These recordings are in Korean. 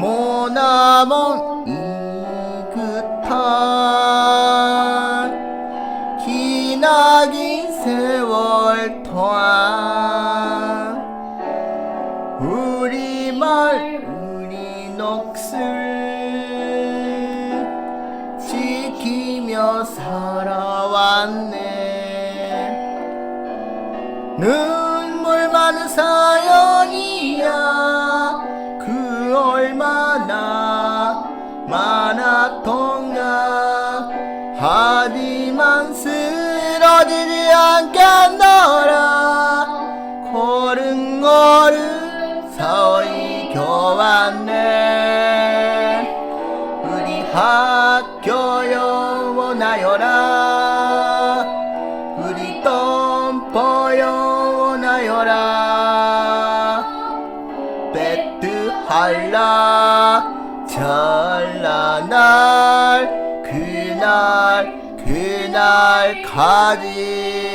바라본 이그탈 기나긴 세월 동안 우리 말 우리 녹슬 지키며 살아왔네. 눈물 많은 사연 쓰러지지 않겠노라. 걸음걸음 서이 겨왔네 우리 학교 영원하여라. 우리 덤퍼 영원하여라. 배트할라 찬란할 그날 그날 가지.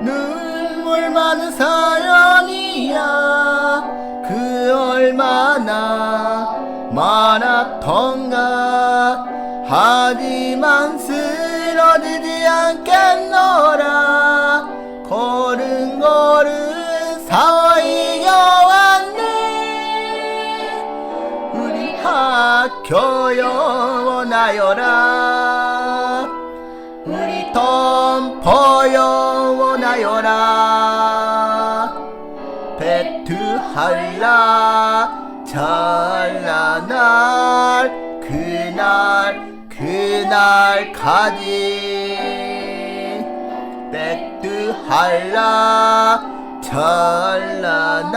눈물 많은 사연이야. 그 얼마나 많았던가 하지만 쓰러지지 않겠노라 걸음걸음 사이 겨왔네 우리 학교 영원하여라 우리 덤퍼 영원하여라 배트할라 찬란할 그날 그날 가지 배트할라 찬란할